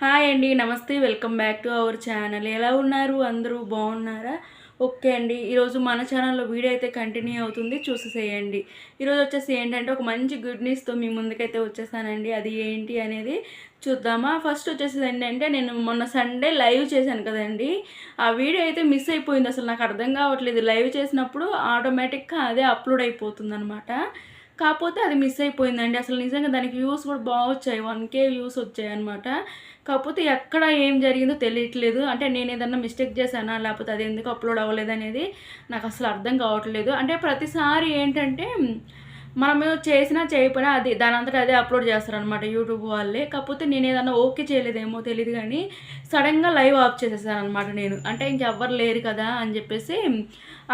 Hi అండి నమస్తే welcome back to our channel. ఎలా ఉన్నారు? అందరూ బాగున్నారా? ఓకే అండి ఈరోజు మన ఛానల్లో వీడియో అయితే కంటిన్యూ అవుతుంది చూసేసేయండి. ఈరోజు వచ్చేసి ఏంటంటే ఒక మంచి గుడ్ న్యూస్తో మీ ముందుకైతే వచ్చేసానండి. అది ఏంటి అనేది చూద్దామా. ఫస్ట్ వచ్చేసి ఏంటంటే నేను మొన్న సండే లైవ్ చేశాను కదండి. ఆ వీడియో అయితే మిస్ అయిపోయింది అసలు నాకు అర్థం కావట్లేదు. లైవ్ చేసినప్పుడు ఆటోమేటిక్గా అదే అప్లోడ్ అయిపోతుంది అనమాట కాకపోతే అది మిస్ అయిపోయిందండి. అసలు నిజంగా దానికి వ్యూస్ కూడా బాగా వచ్చాయి. వన్ కే వ్యూస్ వచ్చాయి అనమాట కాకపోతే ఎక్కడ ఏం జరిగిందో తెలియట్లేదు. అంటే నేను ఏదన్నా మిస్టేక్ చేశానా? లేకపోతే అది ఎందుకు అప్లోడ్ అవ్వలేదు అనేది నాకు అసలు అర్థం కావట్లేదు. అంటే ప్రతిసారి ఏంటంటే మనము చేసినా చేయకపోయినా అది దాని అంతటా అదే అప్లోడ్ చేస్తారనమాట యూట్యూబ్ వాళ్ళే. కాకపోతే నేను ఏదన్నా ఓకే చేయలేదేమో తెలియదు కానీ సడన్గా లైవ్ ఆఫ్ చేసేసాను అనమాట నేను. అంటే ఇంకెవ్వరు లేరు కదా అని చెప్పేసి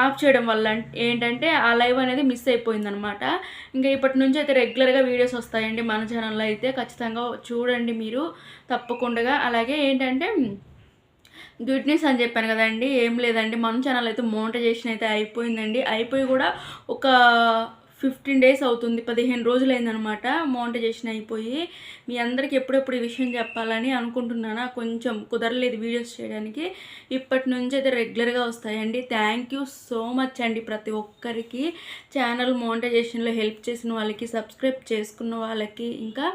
ఆఫ్ చేయడం వల్ల ఏంటంటే ఆ లైవ్ అనేది మిస్ అయిపోయిందనమాట ఇంకా ఇప్పటి నుంచి అయితే రెగ్యులర్గా వీడియోస్ వస్తాయండి మన ఛానల్లో అయితే. ఖచ్చితంగా చూడండి మీరు తప్పకుండా. అలాగే ఏంటంటే గుడ్ న్యూస్ అని చెప్పాను కదండి ఏం లేదండి. మన ఛానల్ అయితే మోనిటైజేషన్ అయితే అయిపోయిందండి. అయిపోయి కూడా ఒక ఫిఫ్టీన్ డేస్ అవుతుంది పదిహేను రోజులు అయిందనమాట మోనిటైజేషన్ అయిపోయి. మీ అందరికి ఎప్పుడెప్పుడు ఈ విషయం చెప్పాలని అనుకుంటున్నాను? కొంచెం కుదరలేదు వీడియోస్ చేయడానికి. ఇప్పటి నుంచి అయితే రెగ్యులర్గా వస్తాయండి. థ్యాంక్ యూ సో మచ్ అండి ప్రతి ఒక్కరికి. ఛానల్ మోనిటైజేషన్లో హెల్ప్ చేసిన వాళ్ళకి సబ్స్క్రైబ్ చేసుకున్న వాళ్ళకి ఇంకా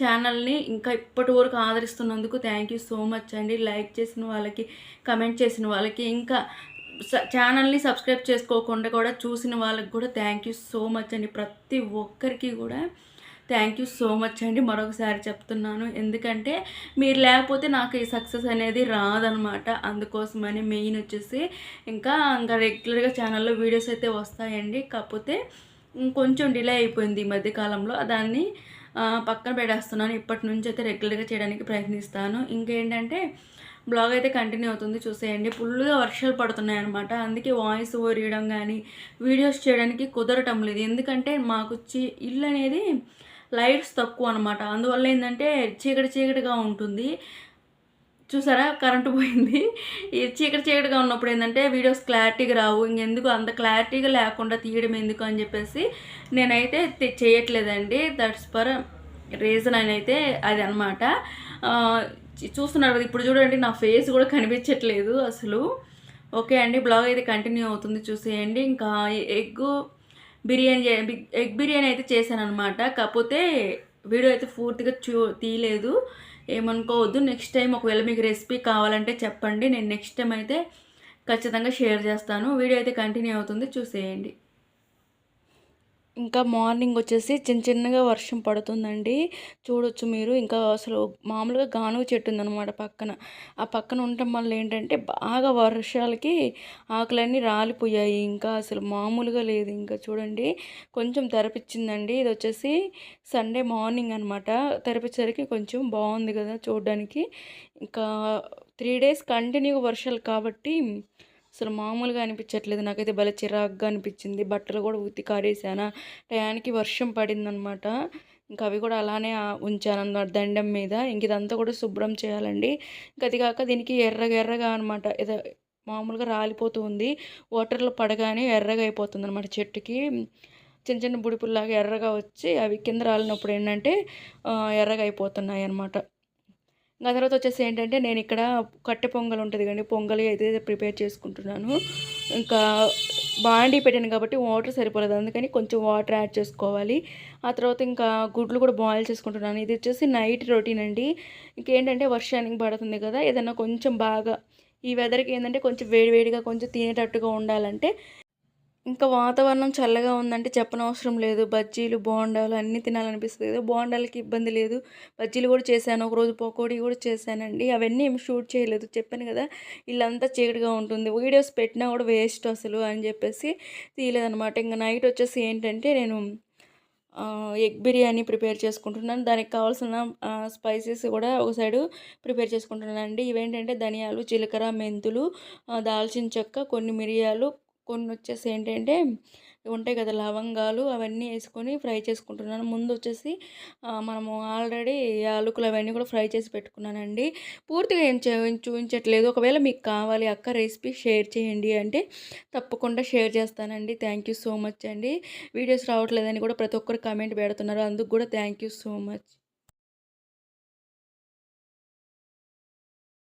ఛానల్ని ఇంకా ఇప్పటి వరకు ఆదరిస్తున్నందుకు థ్యాంక్ యూ సో మచ్ అండి. లైక్ చేసిన వాళ్ళకి కమెంట్ చేసిన వాళ్ళకి ఇంకా ఛానల్ని సబ్స్క్రైబ్ చేసుకోకుండా కూడా చూసిన వాళ్ళకి కూడా థ్యాంక్ యూ సో మచ్ అండి. ప్రతి ఒక్కరికి కూడా థ్యాంక్ యూ సో మచ్ అండి. మరొకసారి చెప్తున్నాను. ఎందుకంటే మీరు లేకపోతే నాకు ఈ సక్సెస్ అనేది రాదనమాట అందుకోసమని మెయిన్ వచ్చేసి ఇంకా ఇంకా రెగ్యులర్గా ఛానల్లో వీడియోస్ అయితే వస్తాయండి. కాకపోతే కొంచెం డిలే అయిపోయింది ఈ మధ్యకాలంలో దాన్ని పక్కన పెట్టేస్తున్నాను. ఇప్పటి నుంచి అయితే రెగ్యులర్గా చేయడానికి ప్రయత్నిస్తాను. ఇంకేంటంటే బ్లాగ్ అయితే కంటిన్యూ అవుతుంది చూసేయండి. ఫుల్గా వర్షాలు పడుతున్నాయి అనమాట అందుకే వాయిస్ ఓవర్ ఇవ్వడం కానీ వీడియోస్ చేయడానికి కుదరటం లేదు. ఎందుకంటే మాకు ఇల్లు అనేది లైట్స్ తక్కువ అనమాట అందువల్ల ఏంటంటే చీకటి చీకటిగా ఉంటుంది. చూసారా? కరెంటు పోయింది. చీకటి చీకటిగా ఉన్నప్పుడు ఏంటంటే వీడియోస్ క్లారిటీగా రావు. ఇంకెందుకు? అంత క్లారిటీగా లేకుండా తీయడం ఎందుకు అని చెప్పేసి నేనైతే చేయట్లేదండి. దట్స్ ఫర్ రీజన్ అని అయితే అది అనమాట చూస్తున్నారు కదా ఇప్పుడు చూడండి నా ఫేస్ కూడా కనిపించట్లేదు అసలు. ఓకే అండి బ్లాగ్ అయితే కంటిన్యూ అవుతుంది చూసేయండి. ఇంకా ఎగ్ బిర్యానీ ఎగ్ బిర్యానీ అయితే చేశాను అనమాట కాకపోతే వీడియో అయితే పూర్తిగా చూ తీయలేదు. ఏమనుకోవద్దు నెక్స్ట్ టైం ఒకవేళ మీకు రెసిపీ కావాలంటే చెప్పండి. నేను నెక్స్ట్ టైం అయితే ఖచ్చితంగా షేర్ చేస్తాను. వీడియో అయితే కంటిన్యూ అవుతుంది చూసేయండి. ఇంకా మార్నింగ్ వచ్చేసి చిన్న చిన్నగా వర్షం పడుతుందండి. చూడొచ్చు మీరు. ఇంకా అసలు మామూలుగా గానుగ చెట్టు ఉందన్నమాట పక్కన. ఆ పక్కన ఉండటం వల్ల ఏంటంటే బాగా వర్షాలకి ఆకులన్నీ రాలిపోయాయి. ఇంకా అసలు మామూలుగా లేదు. ఇంకా చూడండి కొంచెం తెరపించిందండి ఇది వచ్చేసి సండే మార్నింగ్ అనమాట తెరపించేసరికి కొంచెం బాగుంది కదా చూడడానికి. ఇంకా త్రీ డేస్ కంటిన్యూ వర్షాలు కాబట్టి అసలు మామూలుగా అనిపించట్లేదు. నాకైతే భలే చిరాగ్గా అనిపించింది. బట్టలు కూడా ఉత్తి కారేసానా టయానికి వర్షం పడిందనమాట ఇంకా అవి కూడా అలానే ఉంచాను అన్నమాట దండం మీద. ఇంక ఇదంతా కూడా శుభ్రం చేయాలండి. ఇంకా అది కాక దీనికి ఎర్రగా ఎర్రగా అనమాట ఏదో మామూలుగా రాలిపోతూ ఉంది. వాటర్లో పడగానే ఎర్రగా అయిపోతుంది అనమాట చెట్టుకి. చిన్న చిన్న బుడిపుల్లాగా ఎర్రగా వచ్చి అవి కింద రాలినప్పుడు ఏంటంటే ఎర్రగా అయిపోతున్నాయి అనమాట ఇంకా తర్వాత వచ్చేసి ఏంటంటే నేను ఇక్కడ కట్టె పొంగల్ ఉంటుంది కానీ పొంగలి అయితే ప్రిపేర్ చేసుకుంటున్నాను. ఇంకా బాండీ పెట్టాను కాబట్టి వాటర్ సరిపోలేదు అందుకని కొంచెం వాటర్ యాడ్ చేసుకోవాలి. ఆ తర్వాత ఇంకా గుడ్లు కూడా బాయిల్ చేసుకుంటున్నాను. ఇది వచ్చేసి నైట్ రొటీన్ అండి. ఇంకేంటంటే వర్షానికి పడుతుంది కదా ఏదన్నా కొంచెం బాగా ఈ వెదర్కి ఏంటంటే కొంచెం వేడివేడిగా కొంచెం తినేటట్టుగా ఉండాలంటే ఇంకా వాతావరణం చల్లగా ఉందంటే చెప్పనవసరం లేదు. బజ్జీలు బోండాలు అన్నీ తినాలనిపిస్తుంది ఏదో బోండాలకి ఇబ్బంది లేదు. బజ్జీలు కూడా చేశాను. ఒకరోజు పకోడీ కూడా చేశానండి. అవన్నీ ఏమి షూట్ చేయలేదు. చెప్పాను కదా ఇల్లంతా చీకటిగా ఉంటుంది. వీడియోస్ పెట్టినా కూడా వేస్ట్ అసలు అని చెప్పేసి తీయలేదనమాట ఇంకా నైట్ వచ్చేసి ఏంటంటే నేను ఎగ్ బిర్యానీ ప్రిపేర్ చేసుకుంటున్నాను. దానికి కావాల్సిన స్పైసెస్ కూడా ఒక సైడు ప్రిపేర్ చేసుకుంటున్నాను అండి ఇవేంటంటే ధనియాలు జీలకర్ర మెంతులు దాల్చిన చెక్క కొన్ని మిరియాలు కొన్ని వచ్చేసి ఏంటంటే ఉంటాయి కదా లవంగాలు అవన్నీ వేసుకొని ఫ్రై చేసుకుంటున్నాను. ముందు వచ్చేసి మనము ఆల్రెడీ యాలకులు అవన్నీ కూడా ఫ్రై చేసి పెట్టుకున్నానండి. పూర్తిగా ఏం చూపించట్లేదు. ఒకవేళ మీకు కావాలి అక్క రెసిపీ షేర్ చేయండి అంటే తప్పకుండా షేర్ చేస్తానండి. థ్యాంక్ యూ సో మచ్ అండి. వీడియోస్ రావట్లేదని కూడా ప్రతి ఒక్కరు కామెంట్ పెడుతున్నారు. అందుకు కూడా థ్యాంక్ యూ సో మచ్.